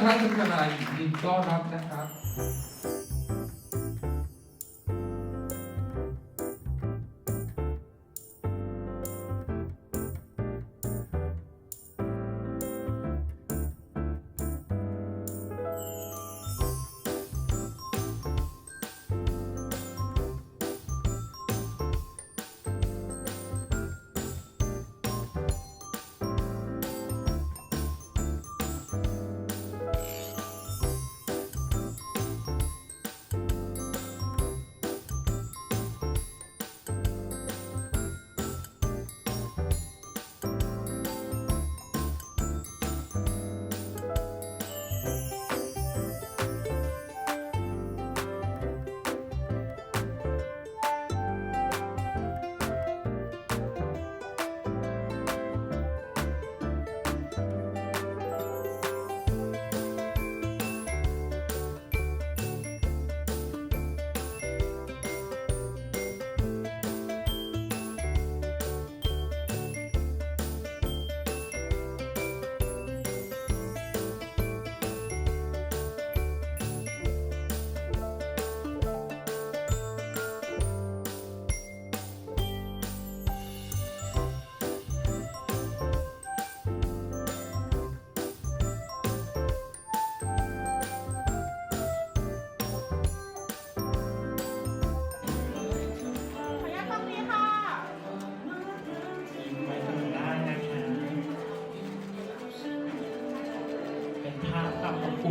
ครั้งคุณทนายยินดีต้อนรับนะครับ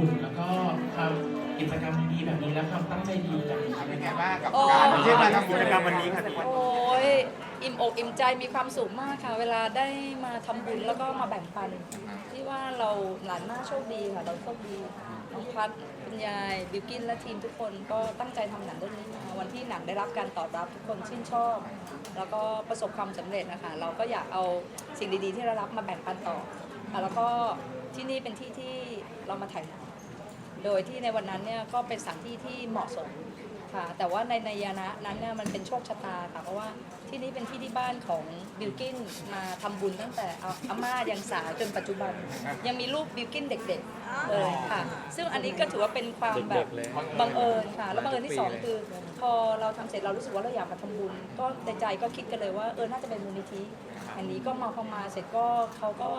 บอุ่นแล้วก็ความกิจกรรมดีๆแบบนี้และความตั้งใจดีแบบนี้เป็นไงบ้างกับโอ้การที่มาทำกิจกรรมวันนี้ค่ะทุกคนโอ้ยอิ่มอกอิ่มใจมีความสุขมากค่ะ เวลาได้มาทำบุญแล้วก็มาแบ่งปัน ที่ว่าเราหลานมากโชคดีค่ะ เราโชคดีน้องพัดคุณยายบิวกินและทีมทุกคนก็ตั้งใจทำหนังเรื่องนี้มาวันที่หนังได้รับการตอบรับทุกคนชื่นชอบ แล้วก็ประสบความสำเร็จนะคะ เราก็อยากเอาสิ่งดีๆ ที่เรารับมาแบ่งปันต่ออะแล้วก็ที่นี่เป็นที่ที่เรามาถ่ายหนัง โดยที่ในวันนั้นเนี่ยก็เป็นสถานที่ที่เหมาะสม ค่ะ แต่ว่าในในยานะนั้นเนี่ยมันเป็นโชคชะตาค่ะเพราะว่าที่นี่เป็นที่ที่บ้านของบิลกินมาทำบุญตั้งแต่เอาอาม่ายังสาวจนปัจจุบัน ยังมีรูปบิลกินเด็กๆเลยค่ะ ซึ่งอันนี้ก็ถือว่าเป็นความแบบบังเอิญค่ะ แล้วบังเอิญที่สองคือ พอเราทำเสร็จเรารู้สึกว่าเราอยากมาทำบุญ ก็ในใจก็คิดกันเลยว่าเออน่าจะเป็นมูลนิธิ อันนี้ก็มาพอมาเสร็จก็เขาก็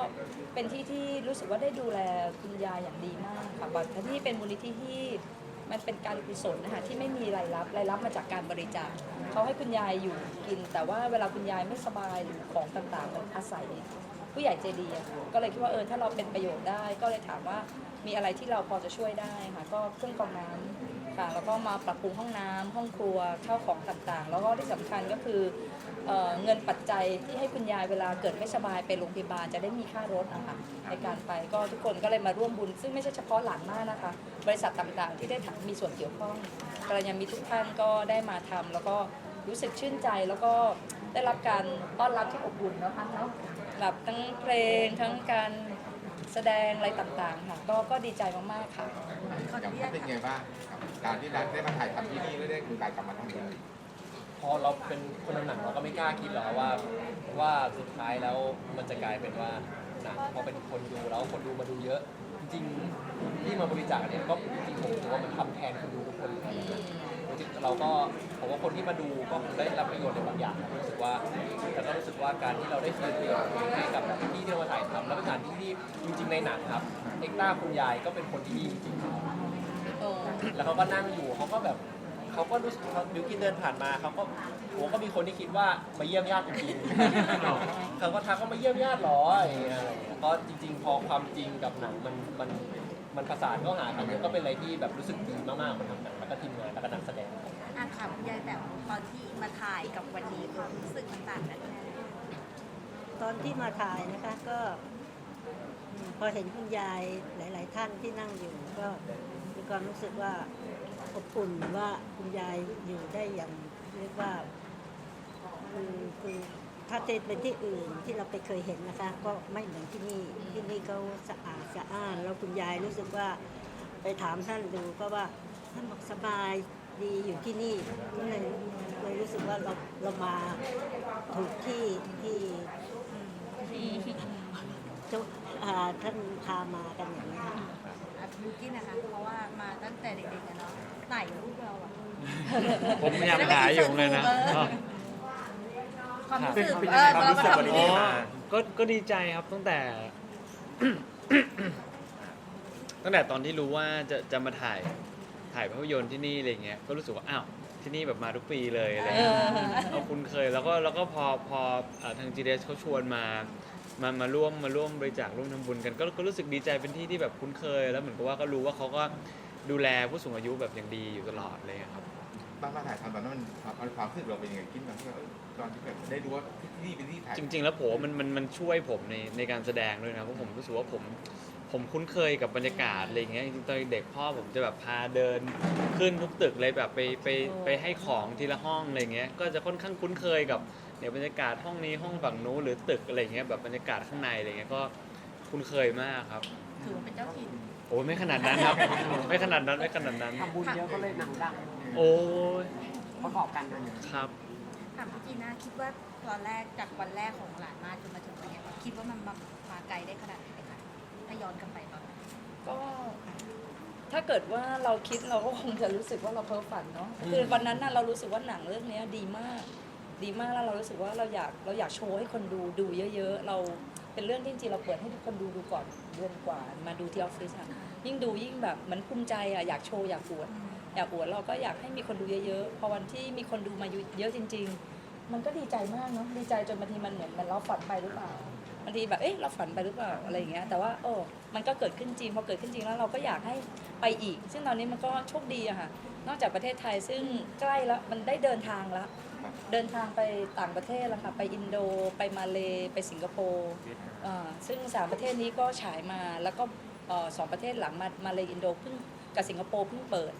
เป็นที่ที่รู้สึกว่าได้ดูแลคุณยายอย่างดีมากค่ะบัตรที่เป็นมูลนิธิที่ มันเป็นการกุศลนะคะที่ไม่มีรายรับรายรับมาจากการบริจาคเขาให้คุณยายอยู่กิน แต่ว่าเวลาคุณยายไม่สบายหรือของต่างๆมันอาศัยผู้ใหญ่ใจดีอะค่ะก็เลยคิดว่าเออถ้าเราเป็นประโยชน์ได้ ก็เลยถามว่ามีอะไรที่เราพอจะช่วยได้ค่ะก็เครื่องกรองน้ำ ค่ะแล้วก็มาปรับปรุงห้องน้ำห้องครัวข้าวของต่างๆ แล้วก็ที่สำคัญก็คือเอ่อเงินปัจจัยที่ให้คุณยายเวลาเกิดไม่สบายไปโรงพยาบาลจะได้มีค่ารถนะคะในการไปก็ทุกคนก็เลยมาร่วมบุญ ซึ่งไม่ใช่เฉพาะหลานมากนะคะ บริษัทต่างๆ ที่ได้ถัมีส่วนเกี่ยวข้องกระยังมีทุกท่านก็ได้มาทำแล้วก็รู้สึกชื่นใจแล้วก็ได้รับการต้อนรับที่อบอุ่นนะคะเนาะแบบทั้งเพลงทั้งการแสดงอะไรต่างๆค่ะก็ก็ดีใจมากๆค่ะอย่างพัดเป็นไงบ้างกับ การที่ได้มาถ่ายทำที่นี่แล้วได้คุณกายกลับมาทำที่นี่พอเราเป็นคนทำหนังเราก็ไม่กล้าคิดหรอกว่าว่าสุดท้ายแล้วมันจะกลายเป็นว่าหนังพอเป็นคนดูแล้วคนดูมาดูเยอะ จริงๆที่มาบริจาคเนี่ยก็จริงๆผมถือว่ามันทำแทนคนดูทุกคนเลยนะจริงเราก็ผมว่าคนที่มาดูก็คงได้รับประโยชน์ในบางอย่างรู้สึกว่าแต่ก็รู้สึกว่าการที่เราได้คืนประโยชน์ให้กับที่ที่เรามาถ่ายทำแล้วเป็นสถานที่ที่จริงๆในหนังครับเอ็กต้าคุณยายก็เป็นคนที่ดีจริงๆ แล้วเขาก็นั่งอยู่เขาก็แบบเขาก็รู้สึกเขาบิวกินเดินผ่านมาเขาก็โหก็มีคนที่คิดว่ามาเยี่ยมญาติจริงๆเขาก็ทักว่ามาเยี่ยมญาติเหรออะไรอย่างเงี้ยก็จริง ๆ พอความจริงกับหนังมันมันมันประสานเข้าหากันเนี่ยก็เป็นอะไรที่แบบรู้สึกดีมากๆคนทำหนังแล้วก็ทีมงานแล้วก็นักแสดง อะค่ะคุณยายแบบตอนที่มาถ่ายกับวันนี้ความรู้สึกมันต่างกันแค่ไหนตอนที่มาถ่ายนะคะก็อืมพอเห็นคุณยายหลาย ๆ ท่านที่นั่งอยู่ก็ มีความรู้สึกว่าอบอุ่นว่าคุณยายอยู่ได้อย่างเรียกว่าคือคือถ้าเป็นที่อื่นที่เราไปเคยเห็นนะคะ ก็ไม่เหมือนที่นี่ที่นี่เขาสะอาดสะอ้านแล้วคุณยายรู้สึกว่าไปถามท่านดูก็ว่าท่านบอกสบายดีอยู่ที่นี่ก็เลยเลยรู้สึกว่าเราเรามาถูกที่ที่ท่านพามากันอย่างนี้ค่ะ บิวกิ้นนะคะ เพราะว่ามาตั้งแต่เด็กๆอะเนาะไหนลูกเราอะผมพยายามหาอยู่เลยนะความรู้สึกครับเออความรู้สึกวันนี้เออก็ก็ดีใจครับตั้งแต่ ตั้งแต่ตอนที่รู้ว่าจะจะมาถ่ายถ่ายภาพยนตร์ที่นี่อะไรเงี้ยก็รู้สึกว่าอ้าวที่นี่แบบมาทุกปีเลยอะไรเอเงี้ยอเราคุ้นเคยแล้วก็แล้วก็พอพออ่าทาง GDS เขาชวนมา มามาร่วมมาร่วมบริจาคร่วมทำบุญกันก็ก็รู้สึกดีใจเป็นที่ที่แบบคุ้นเคย แล้วเหมือนกับว่าก็รู้ว่าเขาก็ดูแลผู้สูงอายุแบบอย่างดีอยู่ตลอดเลยครับตอนมาถ่ายทำตอนนั้นมันความความรู้สึกเราเป็นยังไงคิดตอนที่แบบเออตอนที่แบบได้รู้ว่าที่นี่เป็นที่ถ่ายจริง ๆ แล้วผมว่ามันมันมันช่วยผมในในการแสดงด้วยนะเพราะผมรู้สึกว่าผมผมคุ้นเคยกับบรรยากาศอะไรอย่างเงี้ยจริงๆตอนเด็กพ่อผมจะแบบพาเดินขึ้นทุกตึกเลยแบบไปไปไปให้ของทีละห้องอะไรเงี้ยก็จะค่อนข้างคุ้นเคยกับ เนี่ยบรรยากาศห้องนี้ห้องฝั่งนู้นหรือตึกอะไรเงี้ยแบบบรรยากาศข้างในอะไรเงี้ยก็คุ้นเคยมากครับ ถือว่าเป็นเจ้าถิ่นโอ้ยไม่ขนาดนั้นครับ ไม่ขนาดนั้นไม่ขนาดนั้น ทำบุญเยอะก็เลยหนังดังโอ้ยประกอบกันนะครับ ถามพี่จีน่าคิดว่าตอนแรกจากวันแรกของหลานมาจนมาถึงวันเนี้ยคิดว่ามันมามาไกลได้ขนาดไหนคะถ้าย้อนกลับไปตอนนั้นก็ถ้าเกิดว่าเราคิดเราก็คงจะรู้สึกว่าเราเพ้อฝันเนาะคือวันนั้นน่ะเรารู้สึกว่าหนังเรื่องเนี้ยดีมาก ดีมากแล้วเรารู้สึกว่าเราอยากเราอยากโชว์ให้คนดูดูเยอะ ๆ เราเป็นเรื่องที่จริงๆเราเปิดให้ทุกคนดูดูก่อนเดือนกว่า มาดูที่ออฟฟิศอะยิ่งดูยิ่งแบบเหมันภูมิใจอะอยากโชว์อยากอวดอยากอวดเราก็อยากให้มีคนดูเยอะๆพอวันที่มีคนดูมาเยอะจริง ๆ มันก็ดีใจมากเนาะดีใจจนบางทีมันเหมือนมันเราฝันไปหรือเปล่า บางทีแบบเอ๊ะเราฝันไปหรือเปล่าอะไรอย่างเงี้ยแต่ว่าโอ้มันก็เกิดขึ้นจริงพอเกิดขึ้นจริงแล้วเราก็อยากให้ไปอีก ซึ่งตอนนี้มันก็โชคดีอะค่ะนอกจากประเทศไทยซึ่งใกล้แล้วมันได้เดินทางแล้วเดินทางไปต่างประเทศแล้วค่ะไปอินโดไปมาเลไปสิงคโปร์ซึ่งสามประเทศนี้ก็ฉายมาแล้วก็สองประเทศหลังมามาเลอินโดเพิ่งกับสิงคโปร์เพิ่งเปิด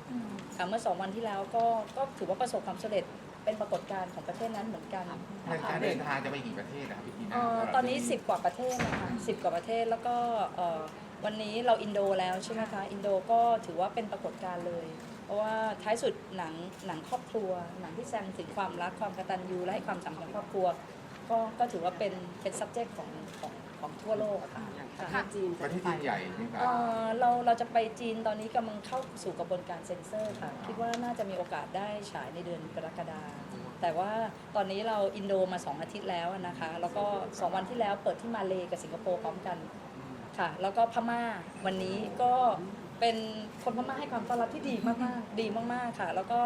ค่ะเมื่อสองวันที่แล้วก็ก็ถือว่าประสบความสำเร็จ เป็นปรากฏการณ์ของประเทศนั้นเหมือนกันในนะคะการเดินทางจะไปกี่ประเทศนะครับพี่จีน่าเอ่อตอนนี้ 10 กว่าประเทศนะคะสิกว่าประเทศแล้วก็เอ่อวันนี้เราอินโดแล้วใช่ไหมคะอินโดก็ถือว่าเป็นปรากฏการณ์เลย เพราะว่าท้ายสุดหนังหนังครอบครัว หนังที่แสดงถึงความรักความกตัญญูและให้ความสำคัญครอบครัวก็ก็ถือว่าเป็นเป็น subject ของของของทั่วโลกอะค่ะอย่าง ค่ะประเทศจีนประเทศจีนใหญ่ใช่ไหมครับ เอ่อเราเราจะไปจีนตอนนี้กำลังเข้าสู่กระบวนการเซ็นเซอร์ค่ะ คิดว่าน่าจะมีโอกาสได้ฉายในเดือนกรกฎาคมแต่ว่าตอนนี้เราอินโดมา 2 อาทิตย์แล้วนะคะ แล้วก็ 2 วันที่แล้วเปิดที่มาเลกับสิงคโปร์พร้อมกันค่ะ แล้วก็พม่าวันนี้ก็เป็นคนพม่าให้ความต้อนรับที่ดีมากๆ ดีมากๆค่ะ แล้วก็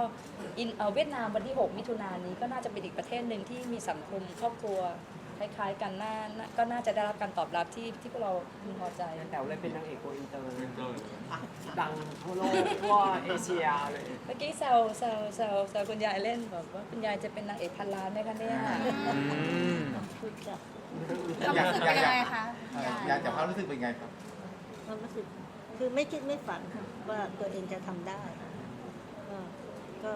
อินเอ่อเวียดนามวันที่ 6 มิถุนายนนี้ก็น่าจะเป็นอีกประเทศหนึ่งที่มีสังคมครอบครัว คล้ายๆกันน่าน่าก็น่าจะได้รับการตอบรับที่ที่พวกเราพึงพอใจ แต่เลยเป็นนางเอกโกอินเตอร์อะดังทั่วโลกทั่วเอเชียเลยเมื่อกี้แซวแซวแซวแซวคุณยายเล่นแบบว่าคุณยายจะเป็นนางเอกพันล้านไหมคะเนี่ยอืมพูดจ้ะความรู้สึกเป็นยังไงคะเอ่ออยากจะความรู้สึกเป็นไงครับความรู้สึกคือไม่คิดไม่ฝันค่ะว่าตัวเองจะทำได้ก็ก็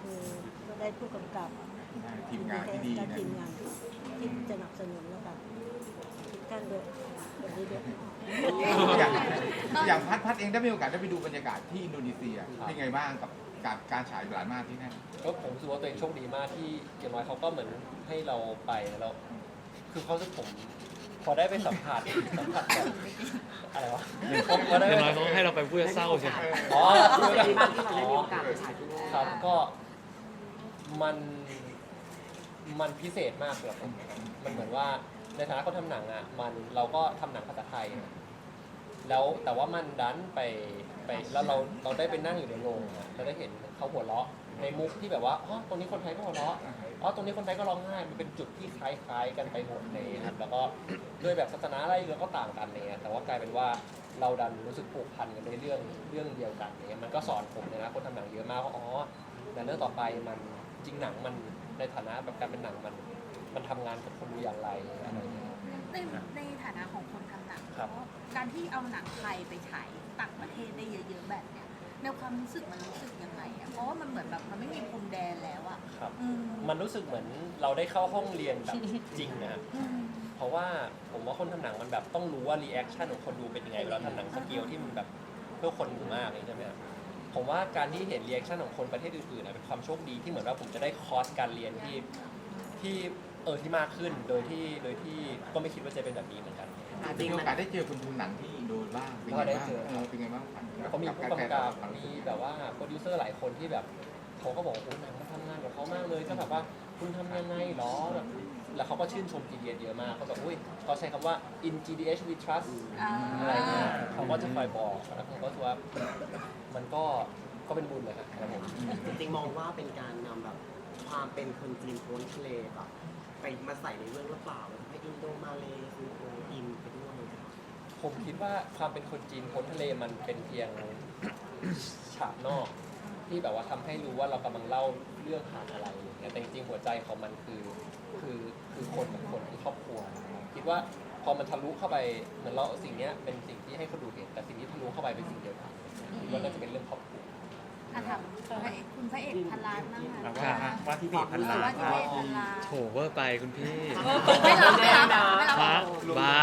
คือก็ได้ผู้กำกับ ทีมงานที่ดีและนะทีมงานที่ที่สนับสนุนแล้วกันทุกท่านด้วยแบบนี้ด้วยอย่างอย่างพัดพัดเองได้มีโอกาสได้ไปดูบรรยากาศที่อินโดนีเซียเป็นไงบ้างกับการการฉายหลานมากที่นั่นก็ผมรู้สึกว่าตัวเองโชคดีมากที่อย่างน้อยเขาก็เหมือนให้เราไปแล้วคือเขาจะผมพอได้ไปสัมผัสสัมผัสแบบอะไรวะพอได้อไปย่างน้อยเขาให้เราไปพูดเศร้าใช่ไหมอ๋อรู้สึกดีมากที่เราได้มีโอกาสไปฉายที่นู่นครับก็มัน มันพิเศษมากสำหรับผมมันเหมือนว่าในฐานะคนทำหนังอะมันเราก็ทำหนังภาษาไทยอะแล้วแต่ว่ามันดันไปไปแล้วเราเราได้ไปนั่งอยู่ในโรงอะเราได้เห็นเขาหัวเราะในมุกที่แบบว่าอ๋อตรงนี้คนไทยก็หัวเราะอ๋อตรงนี้คนไทยก็ร้องไห้มันเป็นจุดที่คล้าย ๆ กันไปหมดเลยครับแล้วก็ด้วยแบบศาสนาอะไรเราก็ต่างกันเนี่ยแต่ว่ากลายเป็นว่าเราดันรู้สึกผูกพันกันในเรื่องเรื่องเดียวกันเนี่ยมันก็สอนผมเลยนะคนทำหนังเยอะมากว่าอ๋อแต่เรื่องต่อไปมันจริงหนังมัน ในฐานะแบบการเป็นหนังมัน มันทำงานกับคนดูอย่างไรอะไรอย่างเงี้ย ในในฐานะของคนทำหนังครับการที่เอาหนังไทยไปฉายต่างประเทศได้เยอะๆแบบเนี้ยในความรู้สึกมันรู้สึกยังไงอะเพราะว่ามันเหมือนแบบมันไม่มีพรมแดนแล้วอะครับ อืมมันรู้สึกเหมือนเราได้เข้าห้องเรียนแบบจริงนะอืมเพราะว่าผมว่าคนทำหนังมันแบบต้องรู้ว่ารีแอคชั่นของคนดูเป็นยังไงเวลาทำหนังสเกลที่มันแบบเพื่อคนหมู่มากเลยใช่ไหมครับ ผมว่าการที่เห็นรีแอคชั่นของคนประเทศอื่นๆนะเป็นความโชคดีที่เหมือนว่าผมจะได้คอร์สการเรียนที่ที่อที่มากขึ้นโดยที่โดยที่ก็ไม่คิดว่าจะเป็นแบบนี้เหมือนกันมีโอกาสได้เจอคนดูหนังที่อินโดบ้างเป็นไงก็ได้บ้างเจอเออเป็นไงบ้างขวัญเขามีผู้กำกับมีแบบว่าโปรดิวเซอร์หลายคนที่แบบเขาก็บอกว่าโอ้หนังมันทำงานกับเขามากเลยก็แบบว่าคุณทำยังไงหรอแบบ แล้วเขาก็ชื่นชม GDS เยอะมากเขาแบบอุ้ยเขาใช้คำว่า in GDS we trust อ่าอะไรเงี้ยเขาก็จะคอยบอกแล้วผมก็รู้สึกว่ามันก็ก็เป็นบุญเลยครับครับผมจริงๆมองว่าเป็นการนำแบบความเป็นคนจีนพ้นทะเลแบบไปมาใส่ในเรื่องหรือเปล่าแบบให้อินโดมาเลซีโออินไปด้วยผมคิดว่าความเป็นคนจีนพ้นทะเลมันเป็นเพียงฉากนอก ที่แบบว่าทำให้รู้ว่าเรากำลังเล่า เรื่องผ่านอะไรอย่างเงี้ยแต่จริงๆหัวใจของมันคือคือคือคนกับคนคือครอบครัวนะครับคิดว่าพอมันทะลุเข้าไปเหมือนเราสิ่งเนี้ยเป็นสิ่งที่ให้คนดูเห็นแต่สิ่งที่ทะลุเข้าไปเป็นสิ่งเดียวกันคิดว่าน่าจะเป็นเรื่องครอบครัว อะถามพระเอกคุณพระเอกพันล้านบ้างค่ะครับว่าที่เพจพันล้านว่าที่พระเอกพันล้านโถเวอร์ไปคุณพี่ไม่รับไม่รับไม่รับ บ้าบ้า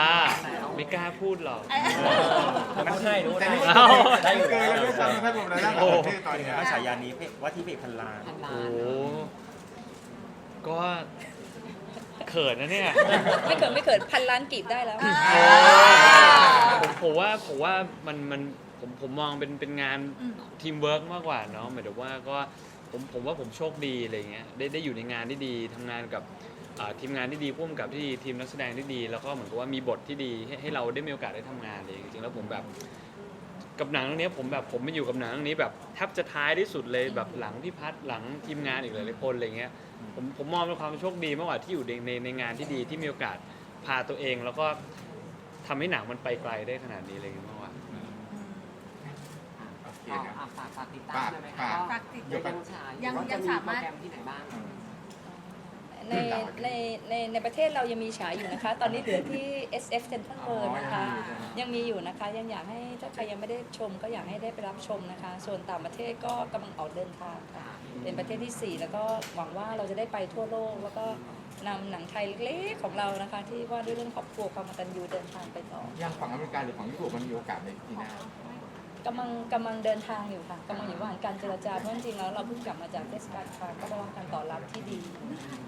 ไม่กล้าพูดหรอก มันพูดให้รู้แต่ได้นี่เอ้าได้เกินแล้วด้วยซ้ำถ้ารวมรายได้ของประเทศตอนเนี้ยว่าฉายานี้เพจว่าที่เพจพันล้านพันล้าโอ้นโหก็เขินนะเนี่ย ไม่เกิดไม่เกิดพันล้านกีบได้แล้วผมผมว่าผมว่ามันมันผมผมมองเป็นเป็นงานทีมเวิร์กมากกว่าเนาะหมายถึงว่าก็ผมผมว่าผมโชคดีอะไรเงี้ยได้ได้อยู่ในงานที่ดีทำงานกับอ่า ทีมงานที่ดีพ่วงกับที่ดีทีมนักแสดงที่ดี แล้วก็เหมือนกับว่ามีบทที่ดีให้ให้เราได้มีโอกาสได้ทำงานเลยจริงๆแล้วผมแบบกับหนังเรื่องนี้ผมแบบผมมาอยู่กับหนังเรื่องนี้แบบแทบจะท้ายที่สุดเลยแบบหลังพี่พัฒน์หลังทีมงานอีกหลายๆคนอะไรเงี้ยผมผมมองเป็นความโชคดีมากกว่าที่อยู่ในในในงานที่ดีที่มีโอกาสพาตัวเอง แล้วก็ทำให้หนังมันไปไกลได้ขนาดนี้อะไรเงี้ยมากกว่าโอเคก็ครับอะฝากฝากติดตามได้ไหมคะฝากฝากติดว่ายังฉายยังหรือว่ายัจะงมีสาโปรมารถแกรมที่ไหนบ้าง ในในในในประเทศเรายังมีฉายอยู่นะคะ ตอนนี้เหลือที่ SF Central World นะคะ ยังมีอยู่นะคะ ยังอยากให้ถ้าใครยังไม่ได้ชมก็อยากให้ได้ไปรับชมนะคะ ส่วนต่างประเทศก็กำลังออกเดินทางค่ะ เป็นประเทศที่ 4 แล้วก็หวังว่าเราจะได้ไปทั่วโลก แล้วก็นำหนังไทยเล็กๆของเรานะคะ ที่ว่าด้วยเรื่องครอบครัวความกตัญญูเดินทางไปต่ออย่างฝั่งอเมริกาหรือฝั่งยุโรปมันมีโอกาสในปีหน้า กำลังกำลังเดินทางอยู่ค่ะกำลังอยู่ระหว่างการเจรจาเพราะจริงๆแล้วเราเพิ่งกลับมาจากเทศกาลคานก็ได้รับการตอบรับที่ดี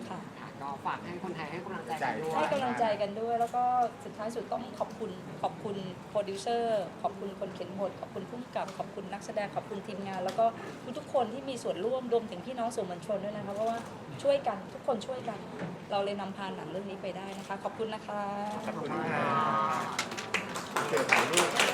ค่ะ ค่ะก็ฝากให้คนไทยให้กำลังใจกันด้วยให้กำลังใจกันด้วย แล้วก็สุดท้ายสุดต้องขอบคุณขอบคุณโปรดิวเซอร์ขอบคุณคนเขียนบทขอบคุณผู้กำกับ ขอบคุณนักแสดงขอบคุณทีมงาน แล้วก็ทุกๆคนที่มีส่วนร่วมรวมถึงพี่น้องสื่อมวลชนด้วยนะคะเพราะว่าช่วยกันทุกคนช่วยกัน เราเลยนำพาหนังเรื่องนี้ไปได้นะคะ ขอบคุณนะคะ ขอบคุณค่ะเจอถ่ายรูป